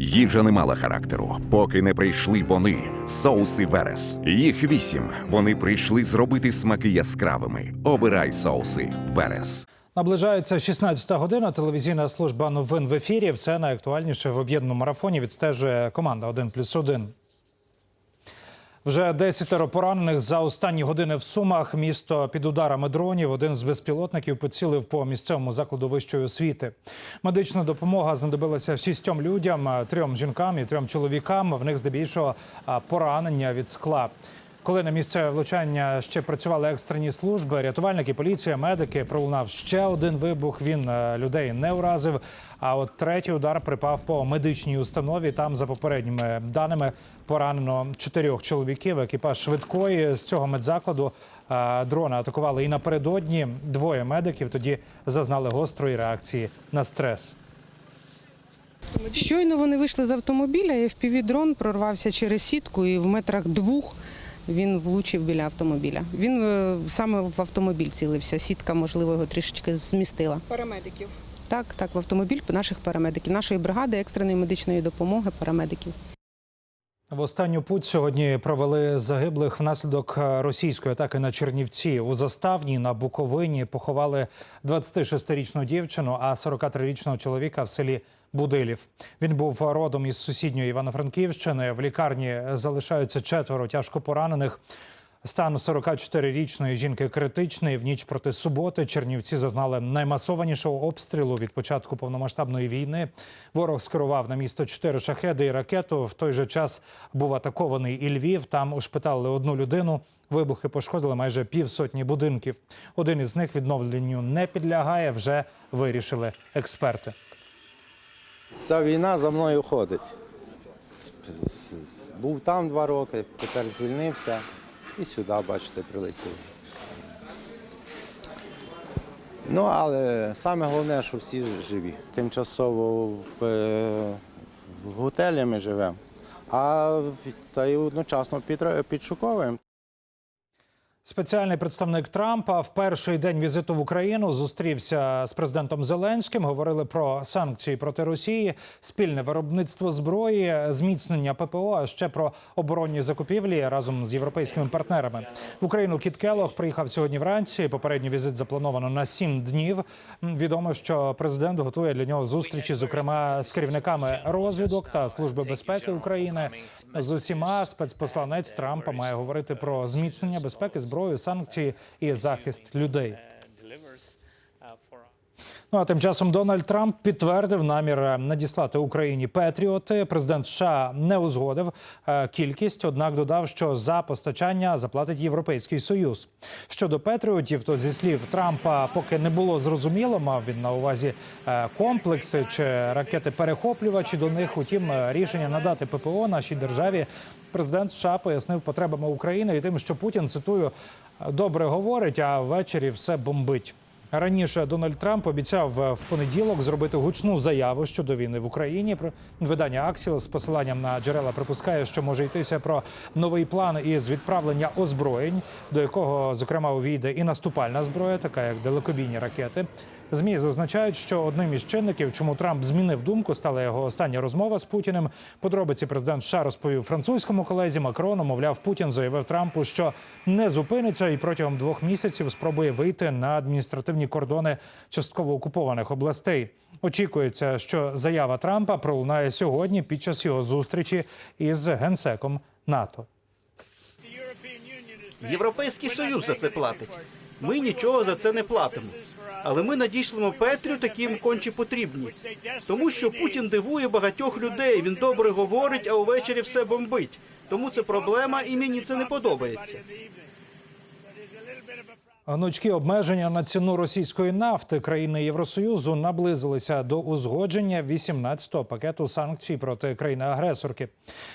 Їжа не мала характеру, поки не прийшли вони, соуси Верес. Їх вісім. Вони прийшли зробити смаки яскравими. Обирай соуси Верес. Наближається 16-та година. Телевізійна служба новин в ефірі. Все найактуальніше в об'єднаному марафоні відстежує команда «1 плюс 1». Вже десятеро поранених за останні години в Сумах. Місто під ударами дронів. Один з безпілотників поцілив по місцевому закладу вищої освіти. Медична допомога знадобилася шістьом людям, трьом жінкам і трьом чоловікам. В них здебільшого поранення від скла. Коли на місце влучання ще працювали екстрені служби, рятувальники, поліція, медики пролунав ще один вибух. Він е, людей не уразив. А от третій удар припав по медичній установі. Там, за попередніми даними, поранено чотирьох чоловіків. Екіпаж швидкої з цього медзакладу е, дрона атакували і напередодні. Двоє медиків тоді зазнали гострої реакції на стрес. Щойно вони вийшли з автомобіля, і FPV-дрон прорвався через сітку і в метрах двох він влучив біля автомобіля. Він е, саме в автомобіль цілився. Сітка, можливо, його трішечки змістила. парамедиків. Так, так, в автомобіль наших парамедиків, нашої бригади екстреної медичної допомоги парамедиків. В останню путь сьогодні провели загиблих внаслідок е, російської атаки на Чернівці. У заставні на Буковині поховали 26-річну дівчину, а 43-річного чоловіка в селі Будилів. Він був родом із сусідньої Івано-Франківщини. В лікарні залишаються четверо тяжко поранених. Стан 44-річної жінки критичний. В ніч проти суботи Чернівці зазнали наймасованішого обстрілу від початку повномасштабної війни. Ворог скерував на місто чотири шахеди і ракету. В той же час був атакований і Львів. Там ушпиталили одну людину. Вибухи пошкодили майже півсотні будинків. Один із них відновленню не підлягає. Вже вирішили експерти. Ця війна за мною ходить. Був там два роки, тепер звільнився і сюди, бачите, прилетів. Ну, але саме головне, що всі живі. Тимчасово в, е, в готелі ми живемо, а та й одночасно підшуковуємо. Спеціальний представник Трампа в перший день візиту в Україну зустрівся з президентом Зеленським. Говорили про санкції проти Росії, спільне виробництво зброї, зміцнення ППО, а ще про оборонні закупівлі разом з європейськими партнерами. В Україну Кіт Келох приїхав сьогодні вранці. Попередній візит заплановано на сім днів. Відомо, що президент готує для нього зустрічі, зокрема з керівниками розвідок та служби безпеки України. З усіма спецпосланець Трампа має говорити про зміцнення безпеки, зброю, санкції і захист людей. Ну а тим часом Дональд Трамп підтвердив намір надіслати Україні Петріоти. Президент США не узгодив е, кількість, однак додав, що за постачання заплатить Європейський Союз. Щодо Петріотів, то зі слів Трампа, поки не було зрозуміло, мав він на увазі е, комплекси чи ракети перехоплювачі до них. Утім, е, рішення надати ППО нашій державі. Президент США пояснив потребами України і тим, що Путін цитую добре говорить, а ввечері все бомбить. Раніше Дональд Трамп обіцяв е, в понеділок зробити гучну заяву щодо війни в Україні. Про- Видання Аксіл з посиланням на джерела припускає, що може йтися про новий план із відправлення озброєнь, до якого зокрема увійде і наступальна зброя, така як далекобійні ракети. Змі зазначають, що одним із чинників, чому Трамп змінив думку, стала його остання розмова з Путіним. Подробиці президент США розповів французькому колезі Макрону. Мовляв, Путін заявив Трампу, що не зупиниться і протягом двох місяців спробує вийти на адміністративні кордони частково окупованих областей. Очікується, що заява Трампа пролунає сьогодні під час його зустрічі із генсеком НАТО. Європейський Союз за це платить. Ми нічого за це не платимо. Але ми надішлемо Петрю, такі їм конче потрібні. Тому що Путін дивує багатьох людей. Він добре говорить, а увечері все бомбить. Тому це проблема, і мені це не подобається. Гнучкі обмеження на ціну російської нафти країни Євросоюзу наблизилися до узгодження 18-го пакету санкцій проти країни-агресорки.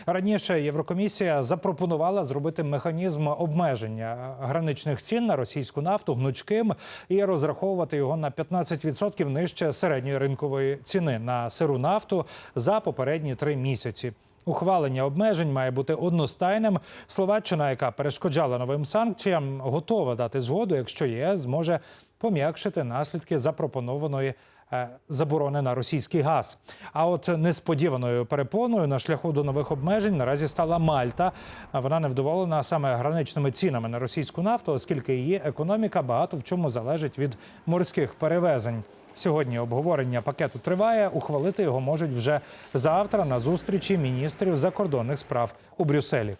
Раніше Єврокомісія запропонувала зробити механізм обмеження граничних цін на російську нафту гнучким і розраховувати його на 15% нижче середньої ринкової ціни на сиру нафту за попередні три місяці. Ухвалення обмежень має бути одностайним. Словаччина, яка перешкоджала новим санкціям, готова дати згоду, якщо ЄС зможе пом'якшити наслідки запропонованої е, заборони на російський газ. А от несподіваною перепоною на шляху до нових обмежень наразі стала Мальта. Вона невдоволена саме граничними цінами на російську нафту, оскільки її економіка багато в чому залежить від морських перевезень. Сьогодні обговорення пакету триває. Ухвалити його можуть вже завтра на зустрічі міністрів закордонних справ у Брюсселі.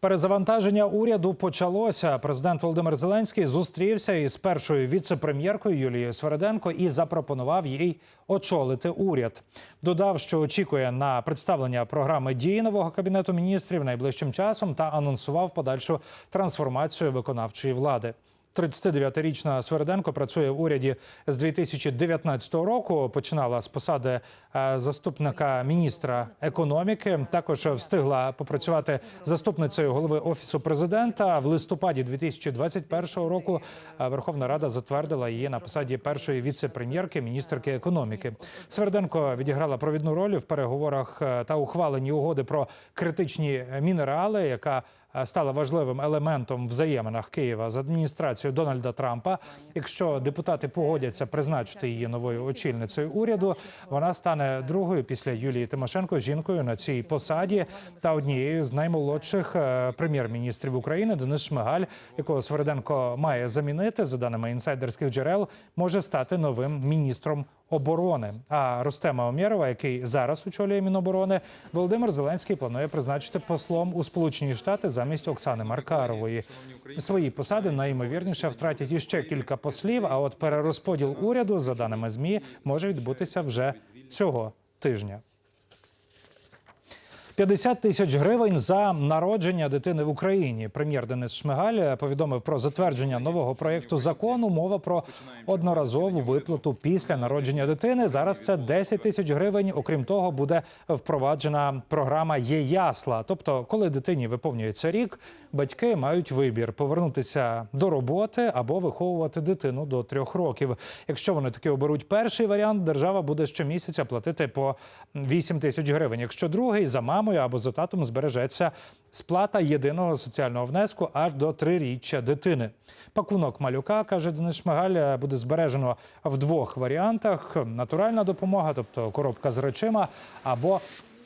Перезавантаження уряду почалося. Президент Володимир Зеленський зустрівся із першою віце-прем'єркою Юлією Свереденко і запропонував їй очолити уряд. Додав, що очікує на представлення програми дій нового кабінету міністрів найближчим часом та анонсував подальшу трансформацію виконавчої влади. 39-річна Свериденко працює в уряді з 2019 року. Починала з посади е, заступника міністра економіки. Також встигла попрацювати заступницею голови офісу президента. В листопаді 2021 року е, Верховна Рада затвердила її на посаді першої віце-прем'єрки міністерки економіки. Сверденко відіграла провідну роль в переговорах е, та ухваленні угоди про критичні мінерали, яка стала важливим елементом взаєминах Києва з адміністрацією Дональда Трампа. Якщо депутати погодяться призначити її новою очільницею уряду, вона стане другою після Юлії Тимошенко жінкою на цій посаді та однією з наймолодших е, прем'єр-міністрів України Денис Шмигаль, якого Свериденко має замінити, за даними інсайдерських джерел, може стати новим міністром оборони. А Рустема Омєрова, який зараз очолює Міноборони, Володимир Зеленський планує призначити послом у Сполучені Штати замість Оксани Маркарової. Свої посади найімовірніше втратять іще кілька послів. А от перерозподіл уряду, за даними змі, може відбутися вже цього тижня. 50 тисяч гривень за народження дитини в Україні. Прем'єр Денис Шмигаль повідомив про затвердження нового проєкту закону. Мова про одноразову виплату після народження дитини. Зараз це 10 тисяч гривень. Окрім того, буде впроваджена програма «Є ясла». Тобто, коли дитині виповнюється рік, батьки мають вибір повернутися до роботи або виховувати дитину до трьох років. Якщо вони таки оберуть перший варіант, держава буде щомісяця платити по 8 тисяч гривень. Якщо другий за мамою або за татом збережеться сплата єдиного соціального внеску аж до триріччя дитини. Пакунок малюка каже Денис Шмигаль, буде збережено в двох варіантах: натуральна допомога, тобто коробка з речима, або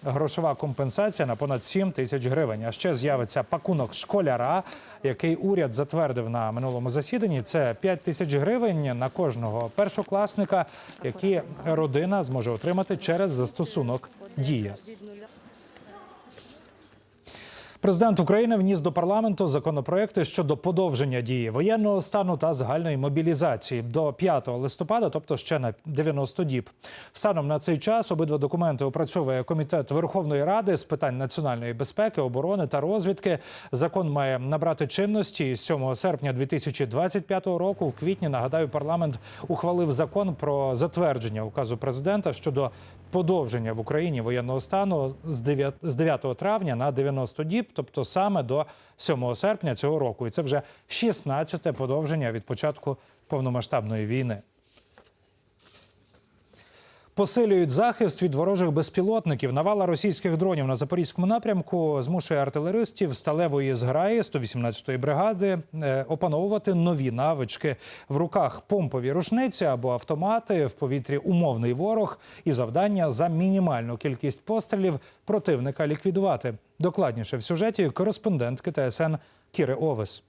Грошова компенсація на понад 7 тисяч гривень. А ще з'явиться пакунок школяра, який уряд затвердив на минулому засіданні. Це 5 тисяч гривень на кожного першокласника, які родина зможе отримати через застосунок дія. Президент України вніс до парламенту законопроекти щодо подовження дії воєнного стану та загальної мобілізації до 5 листопада, тобто ще на 90 діб. Станом на цей час обидва документи опрацьовує комітет Верховної Ради з питань національної безпеки, оборони та розвідки. Закон має набрати чинності з 7 серпня 2025 року. В квітні нагадаю, парламент ухвалив закон про затвердження указу президента щодо подовження в Україні воєнного стану з 9, з 9 травня на 90 діб, тобто саме до 7 серпня цього року. І це вже 16-те подовження від початку повномасштабної війни. Посилюють захист від ворожих безпілотників. Навала російських дронів на запорізькому напрямку змушує артилеристів сталевої зграї 118-ї бригади е, опановувати нові навички в руках помпові рушниці або автомати в повітрі умовний ворог і завдання за мінімальну кількість пострілів противника ліквідувати. Докладніше в сюжеті кореспондентки ТСН Кіри Овес.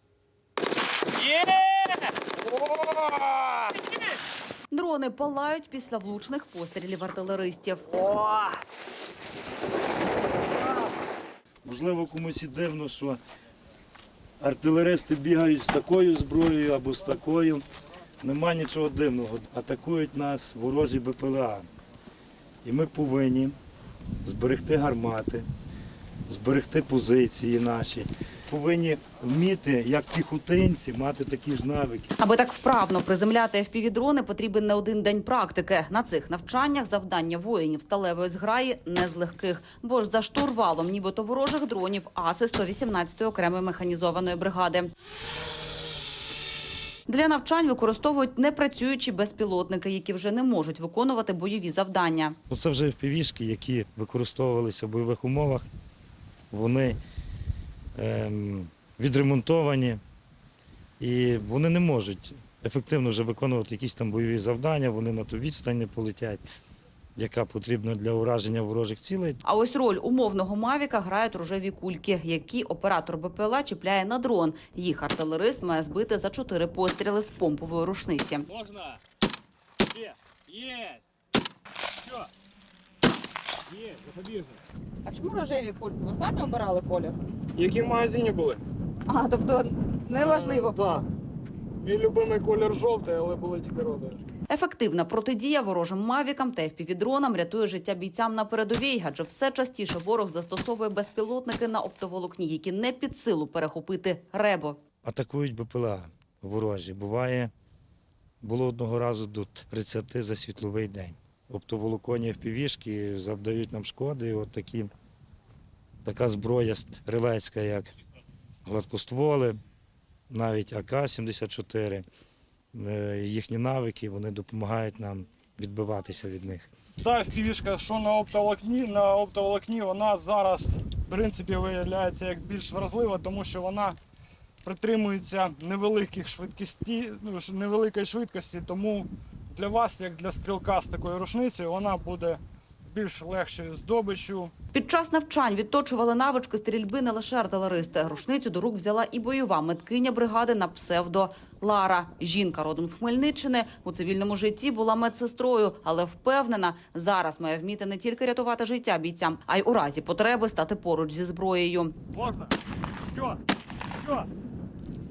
Дрони палають після влучних пострілів артилеристів. Можливо, комусь і дивно, що артилеристи бігають з такою зброєю або з такою. Нема нічого дивного. Атакують нас ворожі БПЛА. І ми повинні зберегти гармати, зберегти позиції наші. Повинні вміти, як піхотинці, мати такі ж навики. Аби так вправно приземляти FPV-дрони, потрібен не один день практики. На цих навчаннях завдання воїнів сталевої зграї не з легких, бо ж за штурвалом, нібито ворожих дронів, аси 118-ї окремої механізованої бригади. Для навчань використовують непрацюючі безпілотники, які вже не можуть виконувати бойові завдання. Ну, Це вже впівішки, які використовувалися в бойових умовах. Вони відремонтовані і вони не можуть ефективно вже виконувати якісь там бойові завдання, вони на ту відстань не полетять, яка потрібна для ураження ворожих цілей. А ось роль умовного мавіка грають рожеві кульки, які оператор БПЛА чіпляє на дрон. Їх артилерист має збити за чотири постріли з помпової рушниці. Можна? Є. Є, запобіжник. А чому рожеві кульки? Ви самі обирали колір? Які в магазині були? А тобто неважливо. Так. Мій любимий колір жовтий, але були тільки родові. Ефективна протидія ворожим мавікам та FPV-дронам рятує життя бійцям на передовій, адже все частіше ворог застосовує безпілотники на оптоволокні, які не під силу перехопити ребо. Атакують БПЛА ворожі. Буває, було одного разу до 30 за світловий день. Оптоволоконні впівішки завдають нам шкоди. От такі, така зброя стрілецька, як гладкостволи, навіть АК-74, е, їхні навики, вони допомагають нам відбиватися від них. Та FPV-шка, що на оптоволокні, на оптоволокні, вона зараз, в принципі, виявляється як більш вразлива, тому що вона притримується невеликих швидкості, невеликої швидкості, тому для вас, як для стрілка з такою рушницею, вона буде більш легшою здобиччю, Під час навчань відточували навички стрільби не лише артилеристи. Рушницю до рук взяла і бойова меткиня бригади на псевдо Лара. Жінка родом з Хмельниччини у цивільному житті була медсестрою, але впевнена, зараз має вміти не тільки рятувати життя бійцям, а й у разі потреби стати поруч зі зброєю. Можна? Що? Що?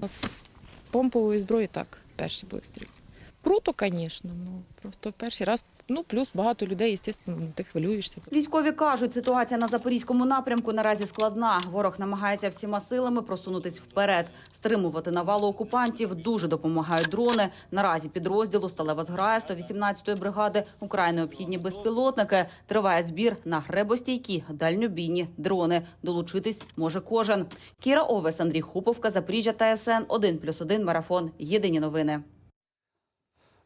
З помпової зброї так, перші були стріли. Круто, звісно, ну просто перший раз. Ну, плюс багато людей, звісно, ти хвилюєшся. Військові кажуть, ситуація на запорізькому напрямку наразі складна. Ворог намагається всіма силами просунутись вперед. Стримувати навалу окупантів дуже допомагають дрони. Наразі підрозділу сталева зграя 118-ї бригади украй необхідні безпілотники. Триває збір на гребостійкі дальньобійні дрони. Долучитись може кожен. Кіра Овес, Андрій Хуповка, Запоріжжя ТСН 1+,1 марафон. Єдині новини.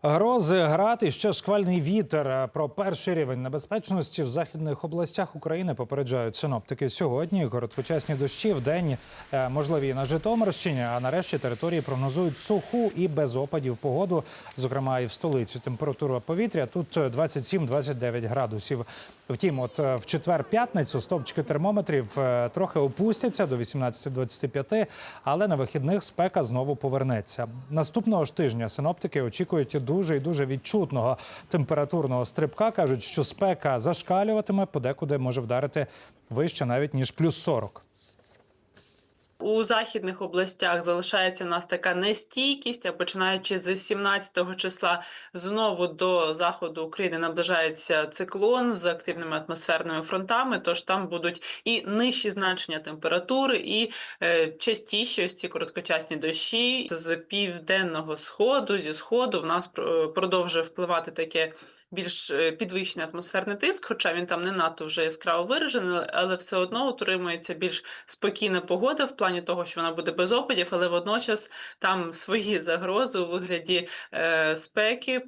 Грози, град і ще шквальний вітер. Про перший рівень небезпечності в західних областях України попереджають синоптики сьогодні. Короткочасні дощі в день е, можливі на Житомирщині. А нарешті території прогнозують суху і без опадів погоду. Зокрема, і в столиці температура повітря тут 27-29 градусів. Втім, от е, в четвер-п'ятницю стовпчики термометрів е, трохи опустяться до 18-25, але на вихідних спека знову повернеться. Наступного ж тижня синоптики очікують дуже і дуже відчутного температурного стрибка. кажуть, що спека зашкалюватиме, подекуди може вдарити вище навіть ніж плюс 40. У західних областях залишається у нас така нестійкість, а починаючи з 17 числа знову до заходу України наближається циклон з активними атмосферними фронтами. Тож там будуть і нижчі значення температури, і е, частіші ось ці короткочасні дощі з південного сходу, зі сходу в нас продовжує впливати таке більш е, підвищений атмосферний тиск, хоча він там не надто вже яскраво виражений, але все одно утримується більш спокійна погода в плані того, що вона буде без опадів, але водночас там свої загрози у вигляді е, спеки.